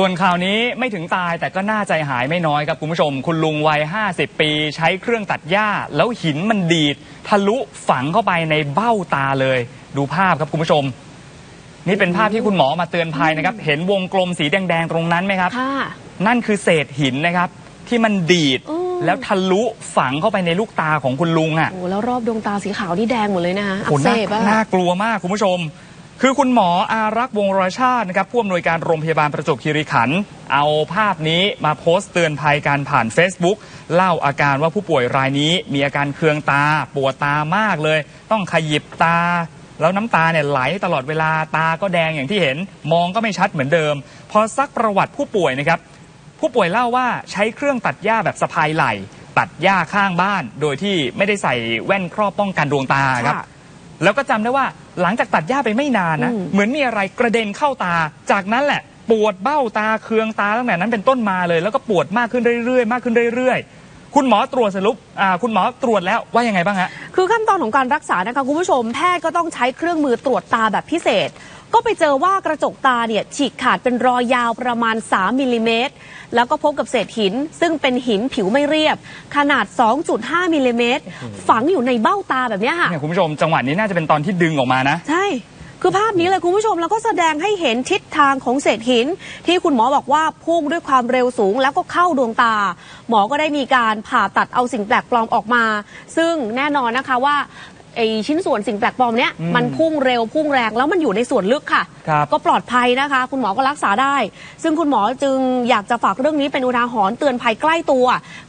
ส่วนข่าวนี้ไม่ถึงตายแต่ก็น่าใจหายไม่น้อยครับคุณผู้ชม คุณลุงวัย 50 ปี ใช้เครื่องตัดหญ้า แล้วหินมันดีด ทะลุฝังเข้าไปในเบ้าตาเลย ดูภาพครับคุณผู้ชม นี่เป็นภาพที่คุณหมอมาเตือนภัยนะครับ เห็นวงกลมสีแดง ๆ ตรงนั้นไหมครับค่ะนั่นคือเศษหินนะครับ ที่มันดีดอืมแล้วทะลุฝังเข้าไปในลูกตาของคุณลุงอะโอ้แล้วรอบดวงตาสีขาวนี่แดงหมดเลยนะคะอัโอ้กเสน่าบอะน่ากลัวมากคุณผู้ชม คือคุณหมออารักษ์วงศ์รชาตินะครับผู้อำนวยการโรงพยาบาลประจวบคีรีขันธ์เอาภาพนี้มาโพสต์เตือนภัยการผ่าน Facebook เล่าอาการว่าผู้ป่วยรายนี้มีอาการเคืองตาปวดตามากเลย ต้องขยิบตา แล้วน้ำตาเนี่ยไหลตลอดเวลาตาก็แดงอย่างที่เห็น มองก็ไม่ชัดเหมือนเดิม พอซักประวัติผู้ป่วยนะครับผู้ป่วยเล่าว่าใช้เครื่องตัดหญ้าแบบสะพายไหล่ ตัดหญ้าข้างบ้าน โดยที่ไม่ได้ใส่แว่นครอบป้องกันดวงตาครับค่ะแล้วก็จำได้ว่า หลังจากตัดหญ้าไปไม่นานนะอืมเหมือนมีอะไรกระเด็นเข้าตา จากนั้นแหละ ปวดเบ้าตาเคืองตาตั้งแต่นั้นเป็นต้นมาเลย แล้วก็ปวดมากขึ้นเรื่อยๆ มากขึ้นเรื่อยๆคุณหมอตรวจสรุปอ่าคุณหมอตรวจแล้วว่ายังไงบ้างฮะ คือขั้นตอนของการรักษานะคะคุณผู้ชม แพทย์ก็ต้องใช้เครื่องมือตรวจตาแบบพิเศษ ก็ไปเจอว่ากระจกตาเนี่ยฉีกขาดเป็นรอยยาวประมาณ 3มิลลิเมตร แล้วก็พบกับเศษหิน ซึ่งเป็นหินผิวไม่เรียบ ขนาด 2.5มิลลิเมตรฝังอยู่ในเบ้าตาแบบเนี้ยค่ะเนี่ยคุณผู้ชมจังหวะนี้น่าจะเป็นตอนที่ดึงออกมานะ ใช่คือภาพนี้เลยคุณผู้ชมแล้วก็แสดงให้เห็นทิศทางของเศษหิน ที่คุณหมอบอกว่าพุ่งด้วยความเร็วสูง แล้วก็เข้าดวงตา หมอก็ได้มีการผ่าตัดเอาสิ่งแปลกปลอมออกมา ซึ่งแน่นอนนะคะว่า ไอชิ้นส่วนสิ่งแปลกปลอมเนี้ยอืมมันพุ่งเร็วพุ่งแรงแล้วมันอยู่ในส่วนลึกค่ะ ครับก็ปลอดภัยนะคะ คุณหมอก็รักษาได้ ซึ่งคุณหมอจึงอยากจะฝากเรื่องนี้เป็นอุทาหรณ์เตือนภัยใกล้ตัว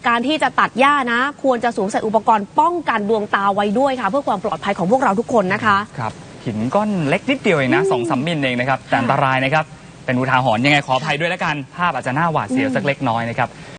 การที่จะตัดหญ้านะ ควรจะสวมใส่อุปกรณ์ป้องกันดวงตาไว้ด้วยค่ะ เพื่อความปลอดภัยของพวกเราทุกคนนะคะ ครับหินก้อนเล็กนิดเดียวเองนะสองสามมิลเองนะครับแต่อันตรายนะครับเป็นอุทาหรณ์ยังไงขออภัยด้วยแล้วกันภาพอาจจะน่าหวาดเสียวสักเล็กน้อยนะครับ